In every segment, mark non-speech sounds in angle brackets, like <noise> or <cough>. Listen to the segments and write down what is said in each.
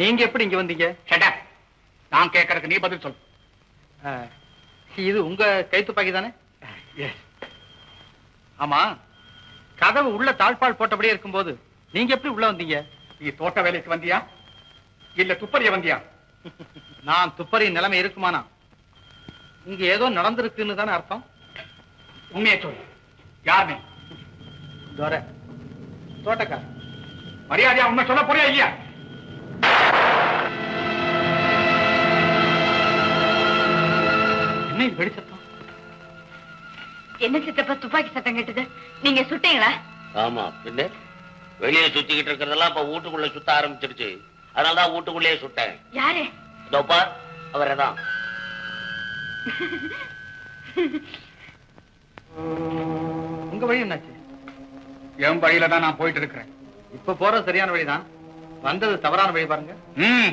நீங்க எப்படி இங்க வந்தீங்க? Shut up. நான் கேட்கறதுக்கு நீ பதில் சொல். இது உங்க கைத்துப்பாக்கி தானே? ஆமா கதவு உள்ள தாழ்பால் போட்டபடியே இருக்கும்போது நீங்க எப்படி உள்ள வந்தீங்க? நீ தோட்ட வேலைக்கு வந்தியா? இல்ல துப்பறிய வந்தியா? நான் துப்பறி நிலைமை இருக்குமானா? இங்க ஏதோ நடந்திருக்குன்னு தானே அர்த்தம். உண்மையை சொல். யார் நீ துரை தோட்டக்கார் மரியாதையா உண்மை சொல்ல போறியா இல்லையா? என்ன இது வெடிச்சத்தம் என்ன சித்தப்பா துப்பாக்கி சத்தம் கேட்டது? நீங்க சுட்டீங்களா? ஆமா பின்ன வெளியே சுத்திக்கிட்டு இருக்கிறதெல்லாம் இப்ப வீட்டுக்குள்ள சுத்த ஆரம்பிச்சிருச்சு. அதனாலதான் வீட்டுக்குள்ளேயே சுட்டேன். யாரு? இதோப்பா அவரை தான். உங்க வழி என்னாச்சு? என் வழியில தான் நான் போயிட்டு இருக்கிறேன். இப்ப போறது சரியான வழிதான். வந்தது தவறான வழி பாருங்க. ம்.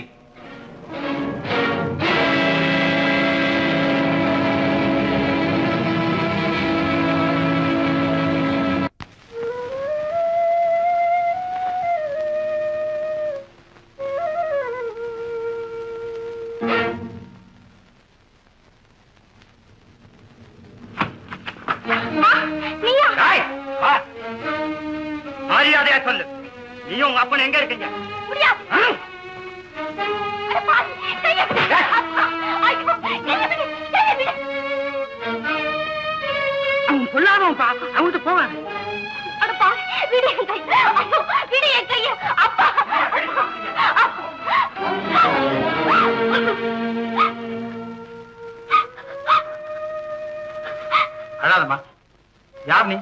அழாதம்மா யார் நீ?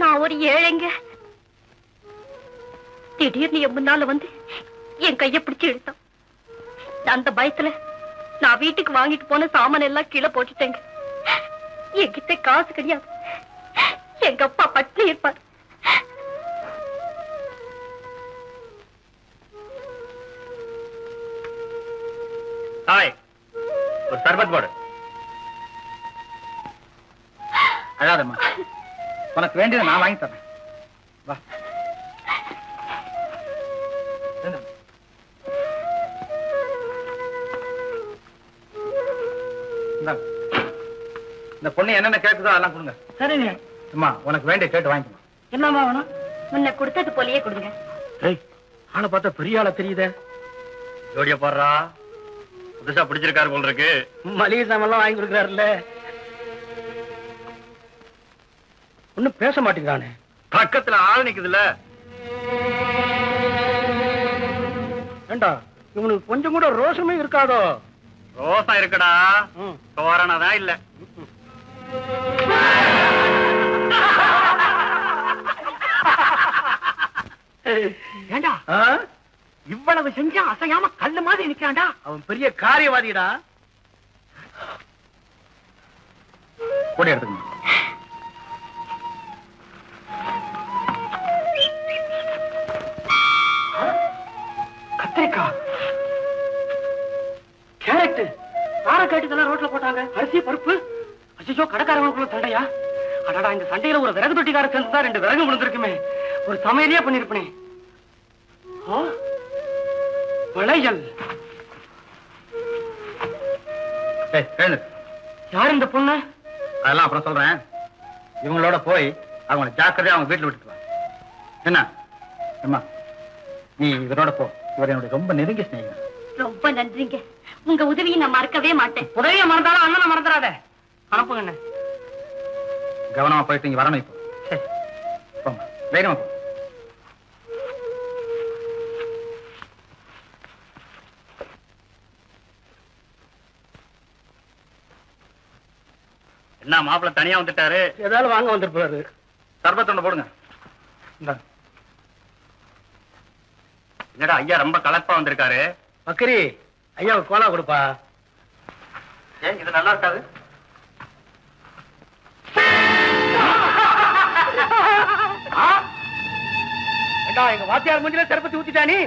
நான் ஒரு ஏழைங்க. திடீர்னு என் முன்னால வந்து என் கைய பிடிச்சு இழுத்தான். அந்த பயத்துல நான் வீட்டுக்கு வாங்கிட்டு போன சாமான் எல்லாம் கீழே போட்டுட்டேங்க. என்கிட்ட காசு கிடையாது. எங்க அப்பா பட்டினி இருப்பார். ஹாய் ஒரு சர்பத் போடு. அழாதம்மா. உனக்கு வேண்டியதை நான் வாங்கி தரேன். வா. இந்த. பொண்ணு என்னென்ன கேட்குதோ அதெல்லாம் கொடுங்க. சரிங்க. அம்மா உனக்கு வேண்டிய கேட்டு வாங்கிக்கணும் என்னம்மா வேணும்? முன்ன கொடுத்தது போலயே கொடுங்க. ஏய் ஆளை பார்த்தா பெரிய ஆளா தெரியுதே. ஜோடியா பாடுறா. புதுசா பிடிச்சிருக்காரு போல இருக்கு. மளிகை சாமான்லாம் வாங்கி கொடுக்குறாருல்ல. ஒன்னும் பேச மாட்டேங்கிறானே. பக்கத்துல ஆள் நிக்குதுல்ல. ஏண்டா இவனுக்கு கொஞ்சம் கூட ரோஷமே இருக்காதோ? ரோசம் இருக்குடா. தோரணதான் இல்ல. ஏண்டா? இவ்வளவு செஞ்சா அசையாம கல்லு மாதிரி நிக்கிறான்டா. அவன் பெரிய காரியவாதிடா. கூட எடுத்துக்கணும் கத்திரிக்காய் கேரட் கார கேட்டுக்கெல்லாம் ரோட்ல போட்டாங்க. அரிசி பருப்பு. அச்சோ கடைக்காரங்களுக்குள்ள சண்டையா அடடா இந்த சண்டையில ஒரு விறகு தொட்டிக்கார சேர்ந்து ரெண்டு விறகு விழுந்திருக்குமே. ஒரு சமையலே பண்ணிருப்பனே. வளையல். யார் இந்த பொண்ணு? அதெல்லாம் அப்புறம் சொல்றேன். இவங்களோட போய் அவங்கள ஜாக்கிரதையா அவங்க வீட்டுல விட்டுட்டு வா. என்ன? அம்மா நீ இவரோட போ. இவர் என்னுடைய ரொம்ப நெருங்கிய சிநேகிதன். ரொம்ப நன்றிங்க. உங்க உதவியை நான் மறக்கவே மாட்டேன். உதவிய மறந்தாலும் அண்ணனை மறந்துடாத. அனுப்புங்க என்ன கவனமா போயிட்டு இங்க வரணும் இப்போ. சரி. தைரியமா போ. என்ன மாப்பிள்ள தனியா வந்துட்டாரு? ஏதாவது வாங்க வந்திருப்பாரு சர்பத் ஒண்ணு போடுங்க. இந்தாங்க. என்னடா ஐயா ரொம்ப கலப்பா வந்திருக்காரு பக்கரி ஐயா கோலா கொடுப்பா ஏன் இது நல்லா இருக்காது எங்க வாத்தியார் மூஞ்சில செருப்பத்தி ஊத்திட்டானி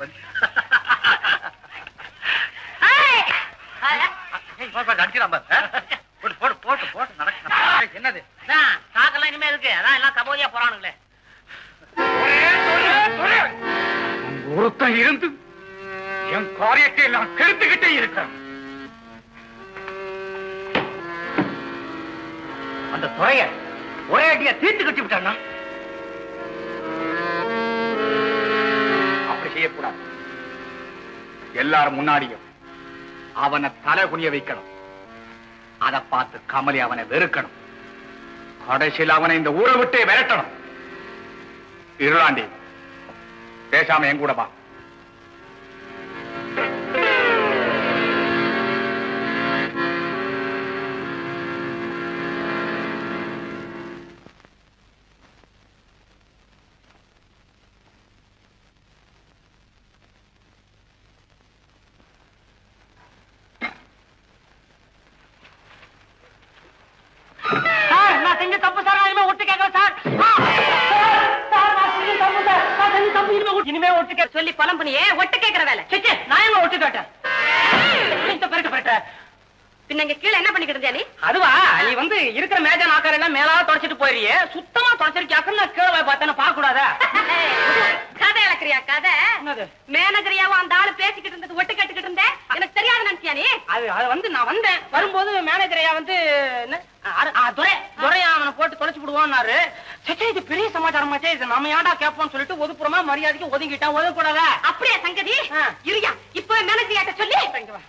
happened. <laughs> என்னது? சாக்கெல்லாம் இனிமே இருக்கு அதான் எல்லாம் கபோதியா போறானுங்களே. ஒருத்தன் இருந்து என் காரியத்தை எல்லாம் கெடுத்துக்கிட்டே இருக்கிறான். அந்த துறைய ஒரே அடியா தீர்த்து கட்டி விட்டான்னா எல்லாரும் முன்னாடியும் அவனை தலை குனிய வைக்கணும். அதை பார்த்து கமலி அவனை வெறுக்கணும். கடைசியில் அவனை இந்த ஊரை விட்டே விரட்டணும். இருளாண்டி பேசாம என் கூட ஒட்டு- கேட்க சொல்லி பலம் பண்ணியே ஒட்டு வேலை. சிச்சி, நான் எங்க ஒட்டு கேட்டேன்? இந்த பெருட்டு பெருட்டு பின்ன இங்க கீழே என்ன பண்ணிக்கிட்டு இருந்தியா நீ? அதுவா நீ வந்து இருக்கிற மேஜ நாக்கார எல்லாம் மேலால தொடச்சிட்டு போயிரியே சுத்தமா தொடச்சிருக்கியாக்குன்னு நான் கீழே போய் பார்த்தேன் பார்க்க கூடாதா கதை இழக்கிறியா கதை. மேனேஜரியாவும் அந்த ஆளு பேசிக்கிட்டு இருந்தது ஒட்டு கேட்டுக்கிட்டு இருந்தேன் எனக்கு தெரியாது நினைச்சியா நீ? அது அது வந்து நான் வந்தேன். வரும்போது மேனேஜர் ஐயா வந்து துரை துரையா அவனை போட்டு தொலைச்சு விடுவான்னாரு இது பெரிய சமாச்சாரமாச்சே. இது நம்ம ஏன்டா கேட்போம்னு சொல்லிட்டு ஒதுக்குறோமா மரியாதைக்கு ஒதுங்கிட்டான் ஒதுக்கூடாதா அப்படியா சங்கதி. இருயா இப்ப மேனேஜரியாட்ட சொல்லி? இங்க வா.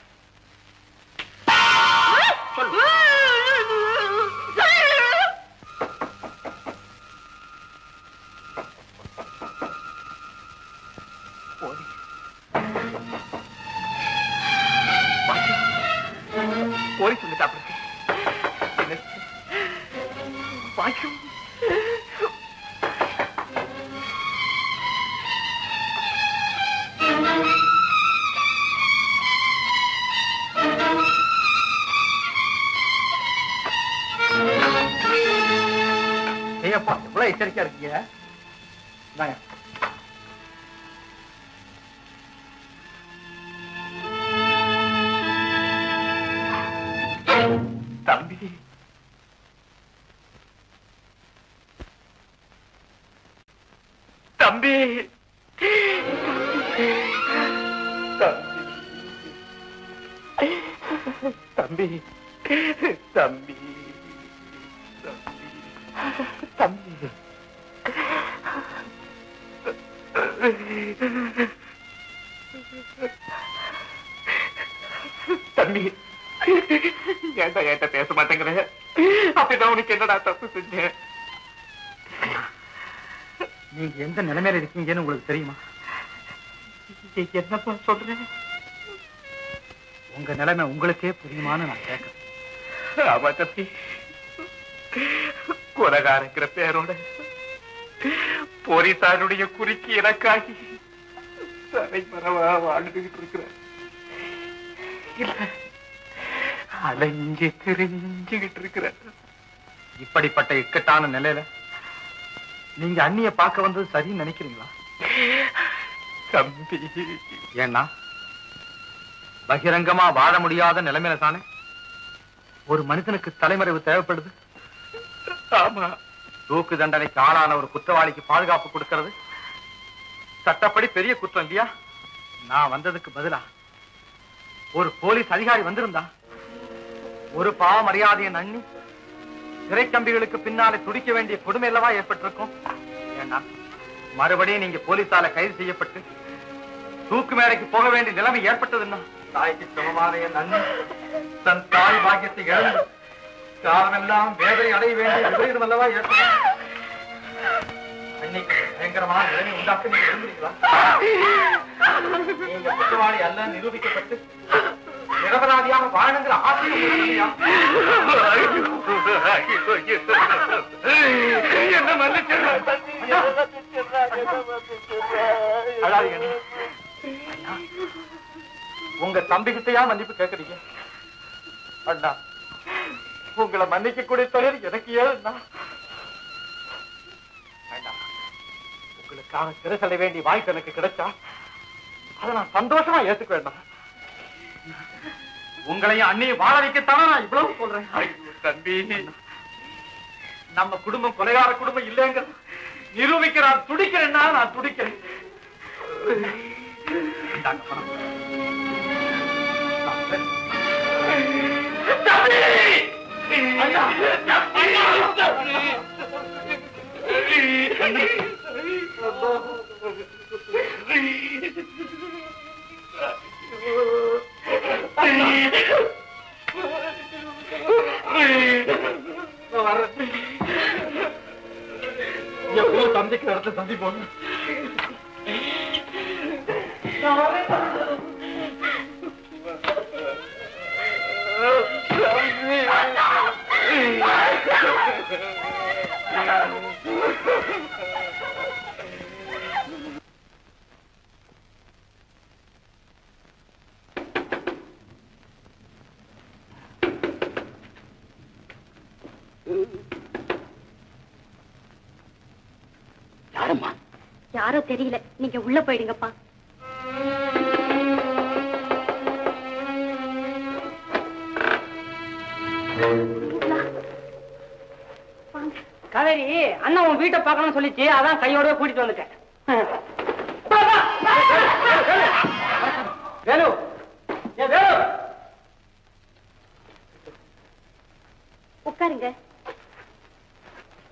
போலீஸ் இந்தாங்க. தம்பி எந்த நிலைமையில இருக்கீங்கன்னு உங்களுக்கு தெரியுமா? என்னப்பா சொல்றேன் உங்க நிலைமை உங்களுக்கே புரியுமான்னு நான் கேட்கறேன். ஆமா தம்பி. கொலகாரங்கிற பேரோட போலீசாருடைய குறுக்கி இலக்காகி தலைமறைவா வாழ்ந்துகிட்டு இருக்கிற இல்ல அலைஞ்சு தெரிஞ்சுகிட்டு இருக்கிற இப்படிப்பட்ட இக்கட்டான நிலையில நீங்க அண்ணிய பார்க்க வந்தது சரின்னு நினைக்கிறீங்களா? தம்பி. ஏன்னா பகிரங்கமா வாழ முடியாத நிலைமையில தானே ஒரு மனிதனுக்கு தலைமறைவு தேவைப்படுது. ஆமா. தூக்கு தண்டனைக்கு ஆளான ஒரு குற்றவாளிக்கு பாதுகாப்பு கொடுக்கிறது. சட்டப்படி பெரிய குற்றம் இல்லையா? நான் வந்ததுக்கு பதிலா ஒரு போலீஸ் அதிகாரி வந்திருந்தா ஒரு பாவ மரியாதையை சிறை கம்பிகளுக்கு பின்னாலே துடிக்க வேண்டிய கொடுமை அல்லவா ஏற்பட்டிருக்கும்? ஏன்னா மறுபடியும் நீங்க போலீசால கைது செய்யப்பட்டு தூக்கு மேடைக்கு போக வேண்டிய நிலைமை ஏற்பட்டதுன்னா தாய்க்கு சமமான என் அண்ணன் தன் தாய் பாக்கியத்தை இழந்து காலமெல்லாம் வேதனை அடைய வேண்டிய விபரீதம் அல்லவா ஏற்படும் அன்னைக்கு பயங்கரமான நிலைமை உண்டாக்க நீங்க இருந்திருக்கலாம் நீங்க குற்றவாளி அல்ல நிரூபிக்கப்பட்டு நிரபராதியாக வாழணுங்கிற ஆசையும் என்ன உங்க தம்பிகிட்டையா மன்னிப்பு கேட்கறீங்க அண்ணா உங்களை மன்னிக்க கூடிய தொழில் எனக்கு ஏன்னா உங்களுக்காக சிறை செல்ல வேண்டிய வாய்ப்பு எனக்கு கிடைச்சா அதை நான் சந்தோஷமா ஏத்துக்க வேண்டாம் உங்களையும் அண்ணியும் வாழ வைக்கத்தானே நான் இவ்வளவு சொல்றேன்? தம்பி. நம்ம குடும்பம் கொலைகார குடும்பம் இல்லைங்க. நிரூபிக்க நான் துடிக்கிறேன்னா நான் துடிக்கிறேன். இந்தாங்க எப்போ சந்திக்கிற இடத்துல சந்திப்போம் யாரம்மா யாரோ தெரியல. நீங்க உள்ள போயிடுங்கப்பா. காவேரி அண்ணன் உன் வீட்டை பார்க்கணும்னு சொல்லிச்சு அதான் கையோட கூட்டிட்டு வந்துட்டேன். வேலு. ஏ வேலு. உட்காருங்க.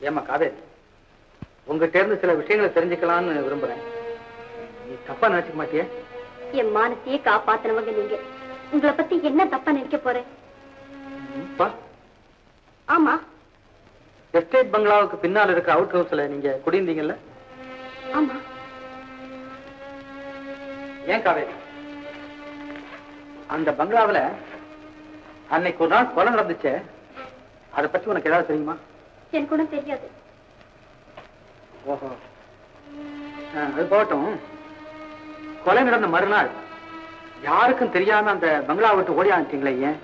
ஏமா காவேரி. உங்ககிட்ட இருந்து சில விஷயங்களை தெரிஞ்சுக்கலாம்னு விரும்புறேன். நீ தப்பா நினைச்சுக்க மாட்டியே? என் மானத்தையே காப்பாத்தினவங்க நீங்க. உங்களை பத்தி என்ன தப்பா நினைக்க போறேன்? ஆமா. எஸ்டேட் பங்களாவுக்கு பின்னால் இருக்க அவுட் ஹவுஸ்ல நீங்க குடியிருந்தீங்கல்ல? ஆமா. ஏன் காவேரி? அந்த பங்களாவுல அன்னைக்கு ஒரு நாள் கொலை நடந்துச்சே? அதை பத்தி உனக்கு ஏதாவது தெரியுமா? எனக்கு ஒண்ணும் தெரியாது. ஓஹோ. அது போகட்டும். கொலை நடந்த மறுநாள் யாருக்கும் தெரியாம அந்த பங்களா விட்டு ஓடி ஆனிட்டீங்களே ஏன்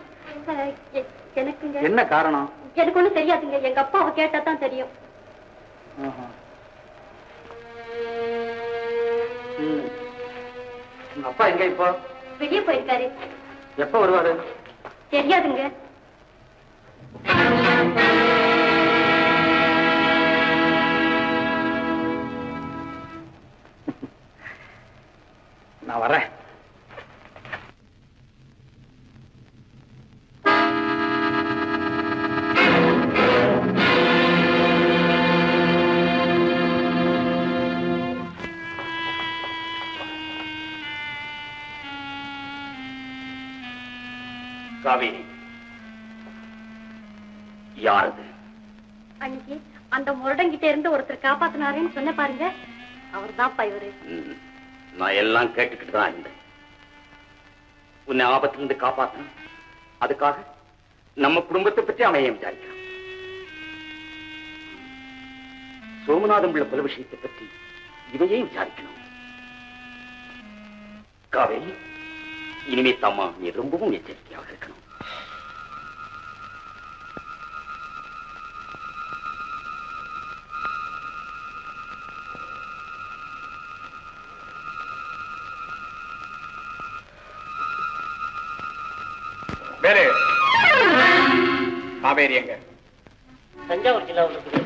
என்ன காரணம்? எனக்கு ஒண்ணும் தெரியாதுங்க. எங்க அப்பாவை கேட்டா தான் தெரியும். உங்க அப்பா எங்க இப்போ? வெளியே போயிருக்காரு. எப்ப வருவாரு? தெரியாதுங்க. நான் வரேன் காவேரி யாரது? அன்னைக்கு அந்த முரடங்கிட்ட இருந்து ஒருத்தர் காப்பாத்தினாருன்னு சொன்ன பாருங்க. அவர் தான்ப்பா இவரு நான் எல்லாம் கேட்டுக்கிட்டு தான் இருந்தேன். உன்னை ஆபத்திலிருந்து காப்பாற்றணும் அதுக்காக நம்ம குடும்பத்தை பற்றி அவன் ஏன் விசாரிக்கிறான் சோமநாதம் உள்ள பல விஷயத்தை பற்றி இவையே விசாரிக்கணும். காவேரி இனிமே தம்மா நீ ரொம்பவும் எச்சரிக்கையாக இருக்கணும். காவேரி எங்க தஞ்சாவூர் ஜில்லாவில் இருக்குது.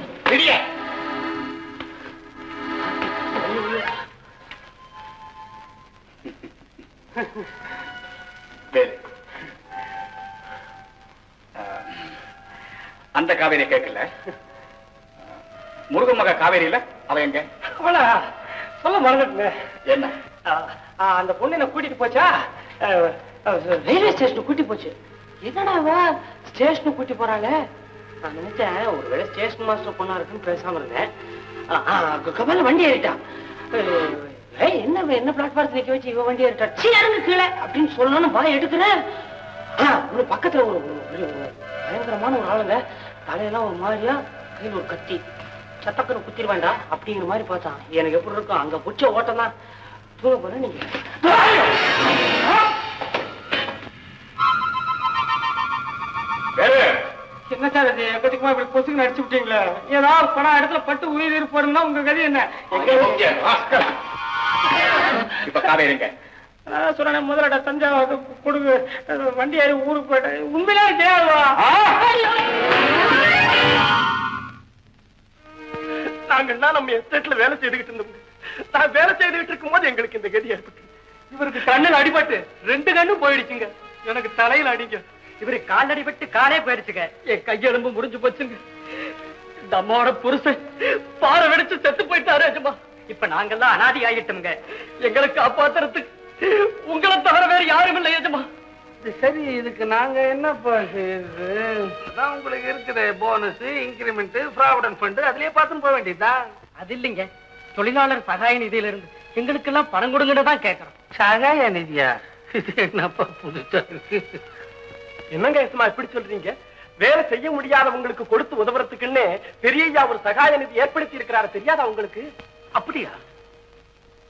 அந்த காவேரி கேட்கல. முருகன் மக காவேரியில அவ எங்க? அவளா? சொல்ல மறந்துட்டேன். என்ன? அந்த பொண்ணு என்ன கூட்டிட்டு போச்சா? ரயில்வே ஸ்டேஷனுக்கு கூட்டி போச்சு. என்னடா அவ ஸ்டேஷனுக்கு கூட்டி போறாங்க நான் நினைச்சேன் ஒருவேளை ஸ்டேஷன் மாஸ்டர் பொண்ணா இருக்குன்னு பேசாம இருந்தேன். கபால வண்டி ஏறிட்டான். ஏய், என்ன என்ன பிளாட்ஃபார்ம் நிக்க வச்சு இவ வண்டி ஏறிட்டா சீ கீழே அப்படின்னு சொல்லணும்னு பயம் எடுக்கிறேன் ஆ, ஒரு பக்கத்துல ஒரு ஒரு- பயங்கரமான ஒரு ஆளுங்க தலையெல்லாம் ஒரு மாதிரியா கையில் ஒரு கத்தி. சத்தக்கரை குத்திர அப்படிங்கிற மாதிரி பார்த்தான். எனக்கு எப்படி இருக்கும்? அங்க பிடிச்ச ஓட்டம் தான். தூங்க போறேன் நீங்க என்ன சார் இது? எப்படிக்குமா இப்படி பொசுக்கு நடிச்சு விட்டீங்களே. ஏதாவது படம் இடத்துல பட்டு உயிர் இருப்போம்னா உங்க கதை என்ன. இப்ப காவேரிங்க அதான் சொன்னேன் முதலட தஞ்சாவூர் கொடுங்க. வண்டி ஏறி ஊருக்கு போயிட்டேன். உண்மையிலே தெரியாதுவா நாங்கள்லாம் நம்ம எஸ்டேட்ல வேலை செய்துகிட்டு இருந்தோம். நான் வேலை செய்துகிட்டு இருக்கும்போது எங்களுக்கு இந்த கதி ஏற்பட்டு இவருக்கு கண்ணில் அடிபட்டு ரெண்டு கண்ணும் போயிடுச்சுங்க. எனக்கு தலையில அடிங்க. இவருக்கு கால் அடிபட்டு காலே போயிடுச்சுங்க. என் கையெலும்பு முடிஞ்சு போச்சுங்க. இந்த அம்மாவோட புருஷன் பாறை வெடிச்சு செத்து போயிட்டாரு அஜமா. இப்ப நாங்கெல்லாம் அனாதி ஆகிட்டோம்ங்க எங்களை காப்பாத்துறதுக்கு உங்களை தவிர வேற யாரும் இல்லை எஜமா சரி இதுக்கு நாங்க என்னப்பா செய்யுது அதான் உங்களுக்கு இருக்குது போனஸ் இன்கிரிமெண்ட் ப்ராவிடன்ட் ஃபண்ட் அதுலயே பார்த்துன்னு போக வேண்டியதுதான் அது இல்லைங்க. தொழிலாளர் சகாய நிதியில இருந்து எங்களுக்கெல்லாம் பணம் கொடுங்கன்னு தான் கேட்கறோம் சகாய நிதியா? இது என்னப்பா புதுசா இருக்கு? என்னங்க சும்மா இப்படி சொல்றீங்க? வேலை செய்ய முடியாதவங்களுக்கு கொடுத்து உதவுறதுக்குன்னு பெரியய்யா ஒரு சகாய நிதி ஏற்படுத்தி இருக்கிறாரு. தெரியாதா உங்களுக்கு? அப்படியா?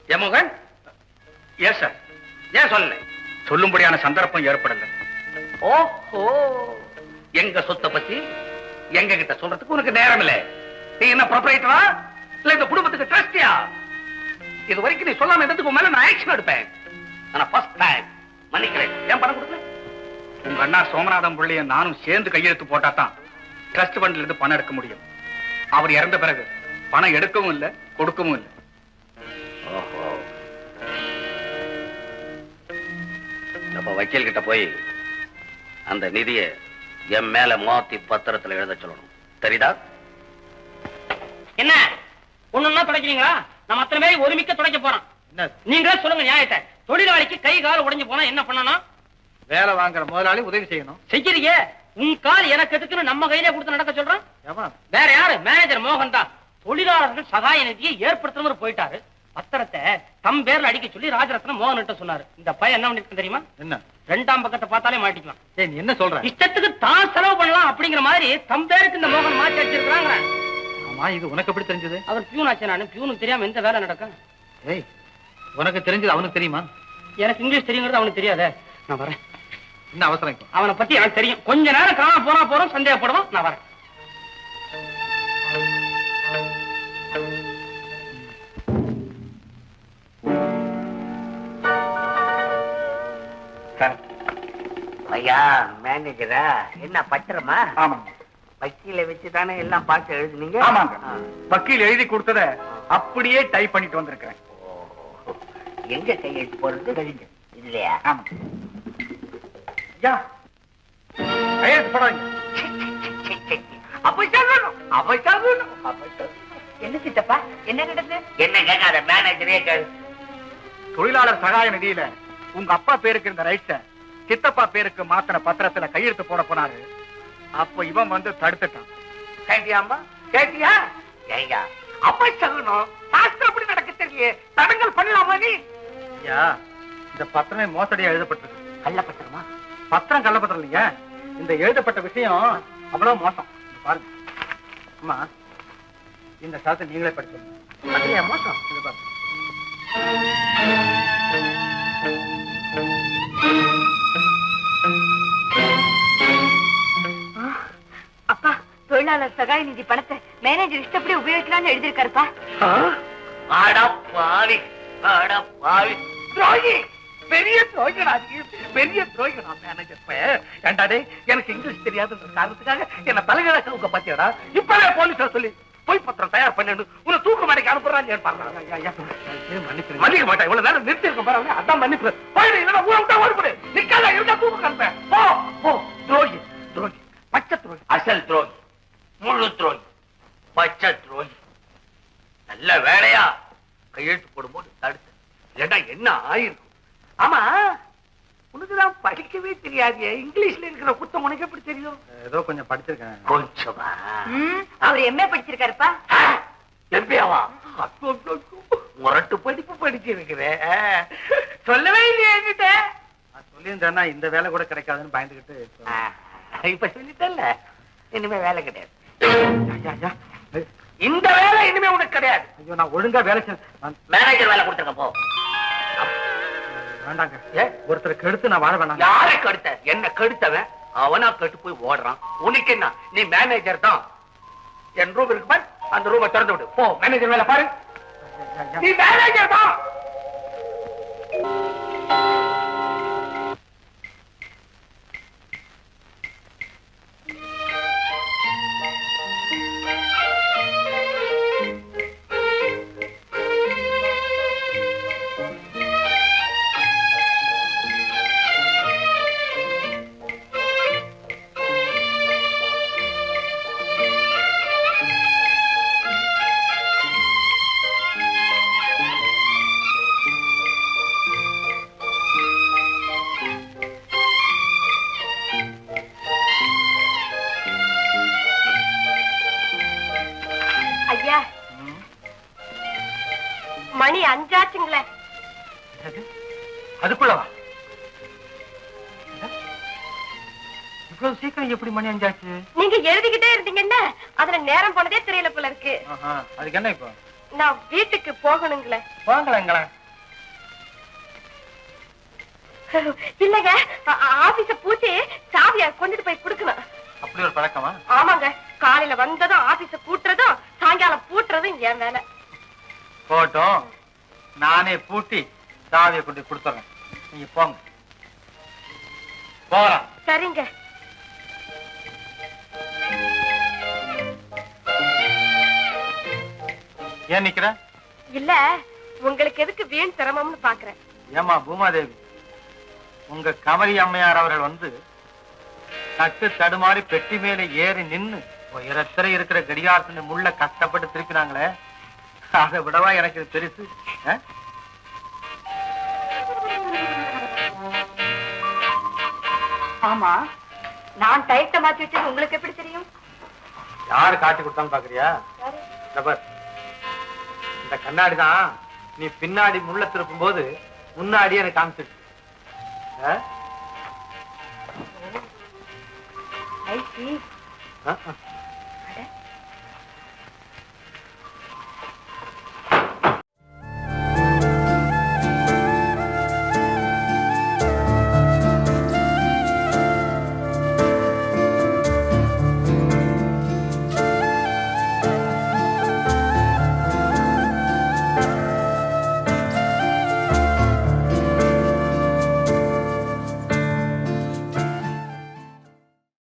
எமோகன் எஸ் சார் ஏன் சொல்லல? சொல்லும்படியான சந்தர்ப்பம் ஏற்படல. ஓஹோ. எங்க சொத்தை பத்தி எங்க கிட்ட சொல்றதுக்கு உனக்கு நேரம் இல்ல நீ என்ன ப்ரொபரேட்டரா இல்ல இந்த குடும்பத்துக்கு ட்ரஸ்டியா இது வரைக்கும் நீ சொல்லாம இருந்ததுக்கு மேல நான் ஆக்ஷன் எடுப்பேன். ஆனா ஃபர்ஸ்ட் டைம் மன்னிக்கிறேன். ஏன் பணம் கொடுக்கல? உங்க அண்ணா சோமநாதம் பிள்ளைய நானும் சேர்ந்து கையெழுத்து போட்டா தான் ட்ரஸ்ட் ஃபண்ட்ல இருந்து பணம் எடுக்க முடியும். அவர் இறந்த பிறகு பணம் எடுக்கவும் இல்ல கொடுக்கவும் இல்ல. அப்ப வக்கீல் கிட்ட போய் அந்த நிதியை என் மேல மாத்தி பத்திரத்துல எழுத சொல்லணும். தெரியுதா? என்ன? ஒண்ணுன்னா துடைக்கிறீங்களா? நம்ம அத்தனை பேரும் ஒருமிக்க துடைக்க போறோம். என்ன? நீங்களே சொல்லுங்க நியாயத்தை. தொழிலாளிக்கு கை கால் உடைஞ்சு போனா என்ன பண்ணணும்? வேலை வாங்குற முதலாளி உதவி செய்யணும். செய்யறீங்க உன் கால் எனக்கு எதுக்குன்னு நம்ம கையிலே கொடுத்து நடக்க சொல்றோம் ஏமா. வேற யாரு? மேனேஜர் மோகன் தான் தொழிலாளர்கள் சகாய நிதியை ஏற்படுத்தணும் போயிட்டாரு. பத்திரத்தை தம் பேர்ல அடிக்க சொல்லி ராஜரத்னம் மோகன் சொன்னாரு. இந்த பையன் என்ன பண்ணிருக்கு தெரியுமா? என்ன? ரெண்டாம் பக்கத்தை பார்த்தாலே மாட்டிக்கலாம். நீ என்ன சொல்ற? இஷ்டத்துக்கு தான் செலவு பண்ணலாம் அப்படிங்கிற மாதிரி தம் பேருக்கு இந்த மோகன் மாற்றி அடிச்சிருக்காங்க ஆமா இது உனக்கு எப்படி தெரிஞ்சது? அவர் பியூன் ஆச்சு நானு. பியூனுக்கு தெரியாம எந்த வேலை நடக்கும்? ஏய் உனக்கு தெரிஞ்சது அவனுக்கு தெரியுமா? எனக்கு இங்கிலீஷ் தெரியுங்கிறது அவனுக்கு தெரியாதே. நான் வரேன். என்ன அவசரம் அவனை பத்தி எனக்கு தெரியும். கொஞ்ச நேரம் காண போனா போறோம் சந்தேகப்படுவோம் நான் வரேன். ஐயா மேனேஜரா என்ன பத்திரமா? ஆமாங்க. வக்கீல வச்சு தானே எல்லாம் பார்த்து எழுதுனீங்க? ஆமாங்க. வக்கீல் எழுதி கொடுத்தத அப்படியே டைப் பண்ணிட்டு வந்திருக்கிறேன். எங்க கையெழுத்து போறது இல்லையா? ஆமா ஐயா கையெழுத்து போடாதீங்க. அப்ப சொல்லணும் அப்ப சொல்லணும் அப்ப சொல்லணும். என்ன சித்தப்பா? என்ன நடந்தது என்ன கேட்காத மேனேஜரே கேளு. தொழிலாளர் சகாய நிதியில உங்க அப்பா பேருக்கு இருந்த ரைட்ஸ சித்தப்பா பேருக்கு மாத்தின பத்திரத்துல கையெழுத்து போட போனாரு. அப்ப இவன் வந்து தடுத்துட்டான். கேட்டியாம்மா கேட்டியா? ஏய்யா அப்ப சொல்லணும். சாஸ்திரம் அப்படி நடக்க தெரியல தடங்கள் பண்ணலாமா நீ? ஐயா இந்த பத்திரமே மோசடியா எழுதப்பட்டிருக்கு. கள்ள பத்திரமா பத்திரம் கள்ளப்பத்திரம் இல்லைங்க இந்த எழுதப்பட்ட விஷயம் அவ்வளவு மோசம். பாருங்க. அம்மா இந்த சாதத்தை நீங்களே படிச்சுங்க அதுலயா மோசம்? இது பாருங்க. அப்பா தொழிலாளர் சகாய நிதி பணத்தை மேனேஜர் இஷ்டப்படி உபயோகிக்கலாம்னு எழுதியிருக்காருப்பா. பாவி பாவி பெரிய துரோகிடா. பெரிய துரோகிடா மேனேஜர் டேய் எனக்கு இங்கிலீஷ் தெரியாத காரணத்துக்காக என்ன தலைகளாக உங்க பாத்தியாடா? இப்பவே போலீஸ்ல சொல்லி போய் பத்திரம் தயார் பண்ணு உன்னை தூக்கு மாடைக்கு அனுப்புறான்னு மன்னிக்க மாட்டேன் இவ்வளவு நேரம் நிறுத்தி இருக்க பாருங்க அதான் மன்னிப்பு. போயிடு இல்லைன்னா ஊரை விட்டா ஓடிவிடு நிக்காத இருந்தா தூக்கு கலப்பேன் போ போ. துரோகி துரோகி பச்சை துரோகி. அசல் துரோகி முழு துரோகி பச்சை துரோகி. நல்ல வேலையா? கையெழுத்து போடும்போது தடுத்து. இல்லைன்னா என்ன ஆயிருக்கும் ஆமா. உனக்குதான் படிக்கவே தெரியாது. இங்கிலீஷ்ல இருக்கிற குத்தம் உனக்கு எப்படி தெரியும்? ஏதோ கொஞ்சம் படிச்சிருக்கேன். கொஞ்சமா. அவர் எம்ஏ படிச்சிருக்காருப்பா. எம்பியாவா முரட்டு படிப்பு படிச்சிருக்கிறேன் சொல்லவே இல்லையே என்கிட்ட. நான் சொல்லியிருந்தேன்னா இந்த வேலை கூட கிடைக்காதுன்னு பயந்துகிட்டு இப்ப சொல்லிட்டல்ல இனிமே வேலை கிடையாது. ஐயா, ஐயா. ஐய், இந்த வேலை இனிமே உனக்கு கிடையாது. ஐயோ நான் ஒழுங்கா வேலை மேனேஜர் வேலை கொடுத்துருக்க போ. வேண்டாங்க. ஏ? ஒருத்தரை கெடுத்து நான் வாழ வேணாம் யாரை கெடுத்த? என்ன கெடுத்தவன்? அவனா கெட்டு போய் ஓடுறான். உனக்கு என்ன? நீ மேனேஜர் தான். என் ரூம் இருக்கு பாரு. அந்த ரூமை திறந்து விடு. போ மேனேஜர் வேலை பாரு. நீ மேனேஜர் தான். இருக்கு. அதுக்கு என்ன இப்போ? நான் வீட்டுக்கு போகணுங்களே. வாங்கலாங்களா இல்லங்க ஆபீஸ பூட்டி சாவிய கொண்டுட்டு போய் கொடுக்கணும். அப்படி ஒரு பழக்கமா? ஆமாங்க காலையில வந்ததும் ஆபீஸ பூட்டுறதும் சாயங்காலம் பூட்டுறதும் என் வேலை. போட்டோம். நானே பூட்டி சாவியை கொண்டு கொடுத்துறேன். நீங்க போங்க. போகலாம் சரிங்க. ஏன் நிக்கிற? இல்ல உங்களுக்கு எதுக்கு வீண் சிரமம்னு பாக்குறேன். ஏமா பூமாதேவி உங்க கமலி அம்மையார் அவர்கள் வந்து தட்டு தடுமாறி பெட்டி மேல ஏறி நின்னு உயரத்துல இருக்கிற கடிகாரத்தின் முள்ள கஷ்டப்பட்டு திருப்பினாங்களே? அதை விடவா எனக்கு பெருசு? ஆமா நான் டைட்ட மாத்தி வச்சது உங்களுக்கு எப்படி தெரியும்? யாரு காட்டி கொடுத்தான்னு பாக்குறியா? இந்த பார். இந்த கண்ணாடி தான் நீ பின்னாடி முள்ள திருப்பும் போது முன்னாடி எனக்கு ஆ, ஆ.